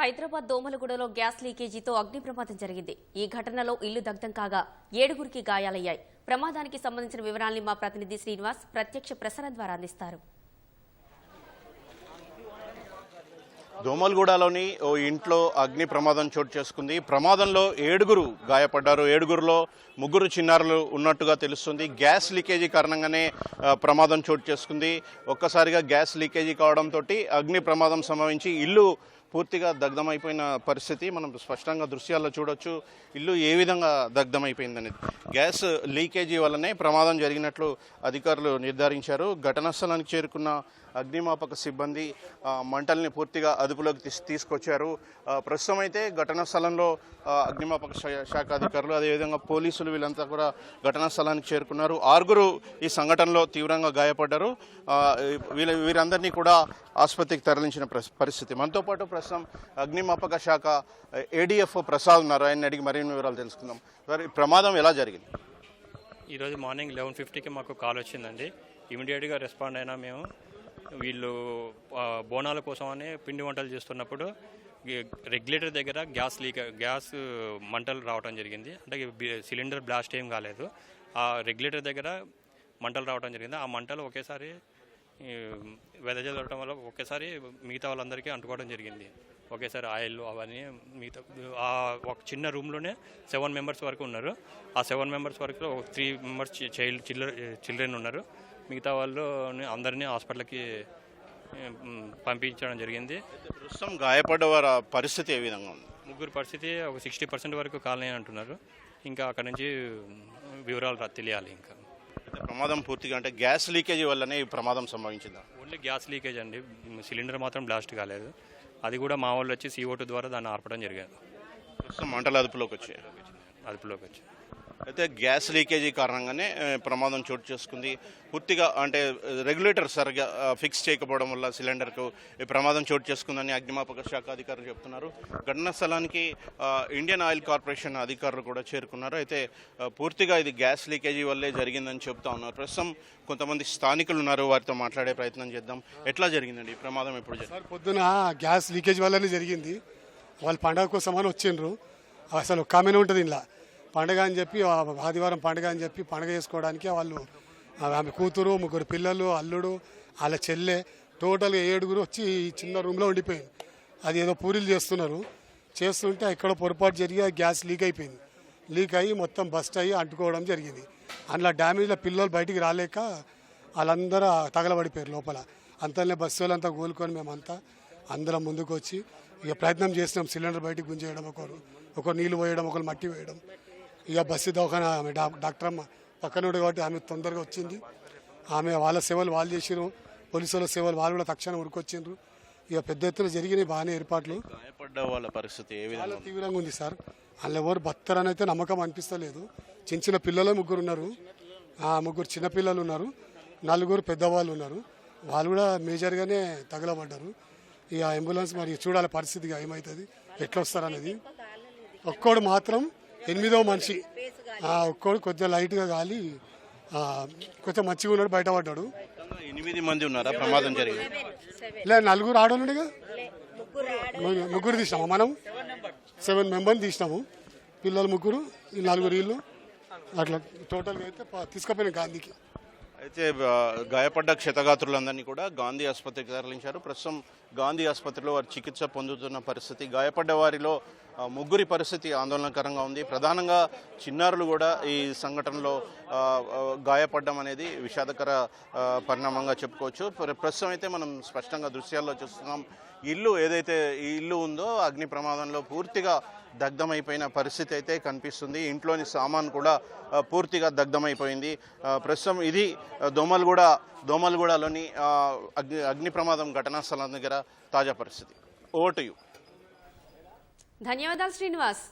Hyderabad దోమలగూడలో gas లీకేజీతో అగ్ని ప్రమాదం జరిగింది. ఈ ఘటనలో ఇల్లు దగ్ధం కాగా ఏడుగురికి గాయాలయ్యాయి. ప్రమాదానికి సంబంధించిన వివరాల్ని మా ప్రతినిధి శ్రీనివాస్ ప్రత్యక్ష ప్రసారం ద్వారా అందిస్తారు. దోమల్గూడలోని ఓ ఇంట్లో అగ్ని ప్రమాదం చోటు చేసుకుంది. ప్రమాదంలో ఏడుగురు గాయపడ్డారు. ఏడుగురులో ముగ్గురు చిన్నారులు ఉన్నట్టుగా తెలుస్తుంది. గ్యాస్ లీకేజీ కారణంగానే ప్రమాదం చోటు చేసుకుంది. ఒక్కసారిగా గ్యాస్ లీకేజీ కావడంతో అగ్ని ప్రమాదం సంభవించి ఇల్లు పూర్తిగా దగ్ధమైపోయిన పరిస్థితి. మనం స్పష్టంగా దృశ్యాల్లో చూడొచ్చు ఇల్లు ఏ విధంగా దగ్ధమైపోయిందనేది. గ్యాస్ లీకేజీ వల్లనే ప్రమాదం జరిగినట్లు అధికారులు నిర్ధారించారు. ఘటనా స్థలానికి చేరుకున్న అగ్నిమాపక సిబ్బంది మంటల్ని పూర్తిగా అదుపులోకి తీసు తీసుకొచ్చారు. ప్రస్తుతం అయితే ఘటనా స్థలంలో అగ్నిమాపక శా- శాఖ అధికారులు అదేవిధంగా పోలీసులు వీళ్ళంతా కూడా ఘటనా స్థలానికి చేరుకున్నారు. ఆరుగురు ఈ సంఘటనలో తీవ్రంగా గాయపడ్డారు. వీళ్ళ వీరందరినీ కూడా ఆసుపత్రికి తరలించిన పరిస్థితి. మనతో పాటు ప్రస్తుతం అగ్నిమాపక శాఖ ఏడీఎఫ్ఓ ప్రసాద్ ఉన్నారు. ఆయన అడిగి మరిన్ని వివరాలు తెలుసుకుందాం. సార్ ఈ ప్రమాదం ఎలా జరిగింది? ఈరోజు మార్నింగ్ లెవెన్ ఫిఫ్టీకి మాకు కాల్ వచ్చిందండి. ఇమీడియట్గా రెస్పాండ్ అయినా మేము వీళ్ళు బోనాల కోసం అని పిండి వంటలు చేస్తున్నప్పుడు రెగ్యులేటర్ దగ్గర గ్యాస్ లీక్ గ్యాస్ మంటలు రావడం జరిగింది. అంటే సిలిండర్ బ్లాస్ట్ ఏం కాలేదు. ఆ రెగ్యులేటర్ దగ్గర మంటలు రావడం జరిగింది. ఆ మంటలు ఒకేసారి వెదజల్లడం వల్ల ఒకేసారి మిగతా వాళ్ళందరికీ అంటుకోవడం జరిగింది. ఒకేసారి ఆయిల్ అవన్నీ మిగతా ఆ ఒక చిన్న రూమ్లోనే సెవెన్ మెంబర్స్ వరకు ఉన్నారు. ఆ సెవెన్ మెంబర్స్ వరకు ఒక three members child children children ఉన్నారు. మిగతా వాళ్ళు అందరినీ హాస్పిటల్కి పంపించడం జరిగింది. ప్రస్తుతం గాయపడ్డ వారి పరిస్థితి ఏ విధంగా ఉంది? ముగ్గురు పరిస్థితి ఒక సిక్స్టీ పర్సెంట్ వరకు కాలనీ అంటున్నారు. ఇంకా అక్కడ నుంచి వివరాలు తెలియాలి ఇంకా. ప్రమాదం పూర్తిగా అంటే గ్యాస్ లీకేజీ వల్లనే ఈ ప్రమాదం సంభవించిందా? ఓన్లీ గ్యాస్ లీకేజ్ అండి. సిలిండర్ మాత్రం బ్లాస్ట్ కాలేదు. అది కూడా మా వాళ్ళు వచ్చి CO2 టూ ద్వారా దాన్ని ఆర్పడం జరిగింది. మంటల అదుపులోకి వచ్చాయి? అదుపులోకి వచ్చి అయితే గ్యాస్ లీకేజీ కారణంగానే ప్రమాదం చోటు చేసుకుంది. పూర్తిగా అంటే రెగ్యులేటర్ సరిగా ఫిక్స్ చేయకపోవడం వల్ల సిలిండర్కు ఈ ప్రమాదం చోటు చేసుకుందని అగ్నిమాపక శాఖ అధికారులు చెప్తున్నారు. ఘటనా స్థలానికి ఇండియన్ ఆయిల్ కార్పొరేషన్ అధికారులు కూడా చేరుకున్నారు. అయితే పూర్తిగా ఇది గ్యాస్ లీకేజీ వల్లే జరిగిందని చెప్తా ఉన్నారు. ప్రస్తుతం కొంతమంది స్థానికులు ఉన్నారు. వారితో మాట్లాడే ప్రయత్నం చేద్దాం. ఎట్లా జరిగిందండి? ఈ ప్రమాదం ఎప్పుడు జరిగింది? సార్ పొద్దున గ్యాస్ లీకేజ్ వల్లనే జరిగింది. వాళ్ళు పండగ కోసం అని వచ్చిండ్రు. అసలు కామెనే ఉంటుంది ఇలా పండగ అని చెప్పి ఆదివారం పండగ అని చెప్పి పండగ చేసుకోవడానికి వాళ్ళు ఆమె కూతురు ముగ్గురు పిల్లలు అల్లుడు వాళ్ళ చెల్లె టోటల్గా ఏడుగురు వచ్చి ఈ చిన్న రూమ్లో ఉండిపోయింది. అది ఏదో పూరీలు చేస్తున్నారు. చేస్తుంటే ఎక్కడో పొరపాటు జరిగి గ్యాస్ లీక్ అయిపోయింది. లీక్ అయ్యి మొత్తం బస్ట్ అయ్యి అంటుకోవడం జరిగింది. అందులో డ్యామేజ్లో పిల్లలు బయటికి రాలేక వాళ్ళందరూ తగలబడిపోయారు లోపల. అంతనే బస్సు వాళ్ళంతా కోలుకొని మేమంతా అందరం ముందుకు వచ్చి ఇక ప్రయత్నం చేసినాం. సిలిండర్ బయటికి గుంజేయడం ఒకరు ఒకరు నీళ్ళు పోయడం ఒకరు మట్టి వేయడం. ఇక బస్సు దవాఖాన ఆమె డా- డాక్టర్ అమ్మ పక్కన ఉండే కాబట్టి ఆమె తొందరగా వచ్చింది. ఆమె వాళ్ళ సేవలు వాళ్ళు చేసిరు పోలీసు వాళ్ళ సేవలు వాళ్ళు కూడా తక్షణం ఉరికొచ్చిండ్రు. ఇక పెద్ద ఎత్తున జరిగినాయి బాగానే ఏర్పాట్లు. గాయపడ్డ వాళ్ళ పరిస్థితి ఏ విధంగా చాలా తీవ్రంగా ఉంది సార్. వాళ్ళు ఎవరు బత్తరని అయితే నమ్మకం అనిపిస్తలేదు. చిన్న చిన్న పిల్లలు ముగ్గురు ఉన్నారు. ఆ ముగ్గురు చిన్న పిల్లలు ఉన్నారు. నలుగురు పెద్దవాళ్ళు ఉన్నారు. వాళ్ళు కూడా మేజర్గానే తగలబడ్డారు. ఇక అంబులెన్స్ మరి చూడాలి పరిస్థితిగా ఏమవుతుంది ఎట్లా వస్తారనేది ఒక్కోడు మాత్రం ఎనిమిదో మనిషి. ఆ ఒక్కోడు కొద్దిగా లైట్గా గాలి ఆ, కొంచెం మంచిగా ఉన్నాడు బయటపడ్డాడు. ఎనిమిది మంది ఉన్నారా? ప్రమాదం జరిగింది. లే నలుగురు ఆడోళ్ళుడిగా? ముగ్గురు- ముగ్గురు తీసినాము మనం సెవెన్ మెంబర్ని తీసినాము. పిల్లలు ముగ్గురు ఈ నలుగురు వీళ్ళు. అట్లా టోటల్గా అయితే తీసుకుపోయిన గాంధీకి. అయితే గాయపడ్డ క్షతగాత్రులందరినీ కూడా గాంధీ ఆసుపత్రికి తరలించారు. ప్రస్తుతం గాంధీ ఆసుపత్రిలో వారు చికిత్స పొందుతున్న పరిస్థితి. గాయపడ్డ వారిలో ముగ్గురి పరిస్థితి ఆందోళనకరంగా ఉంది. ప్రధానంగా చిన్నారులు కూడా ఈ సంఘటనలో గాయపడడం అనేది విషాదకర పరిణామంగా చెప్పుకోవచ్చు. ప్రస్తుతం అయితే మనం స్పష్టంగా దృశ్యాల్లో చూస్తున్నాం. ఇల్లు ఏదైతే ఈ ఇల్లు ఉందో అగ్ని ప్రమాదంలో పూర్తిగా దగ్ధమైపోయిన పరిస్థితి అయితే కనిపిస్తుంది. ఇంట్లోని సామాన్ కూడా పూర్తిగా దగ్ధమైపోయింది. ప్రస్తుతం ఇది దోమల్గూడ దోమలగూడ దోమలగూడలోని అగ్ని అగ్ని ప్రమాదం ఘటనా స్థలం దగ్గర తాజా పరిస్థితి. ఓటు యు. ధన్యవాదాలు శ్రీనివాస్.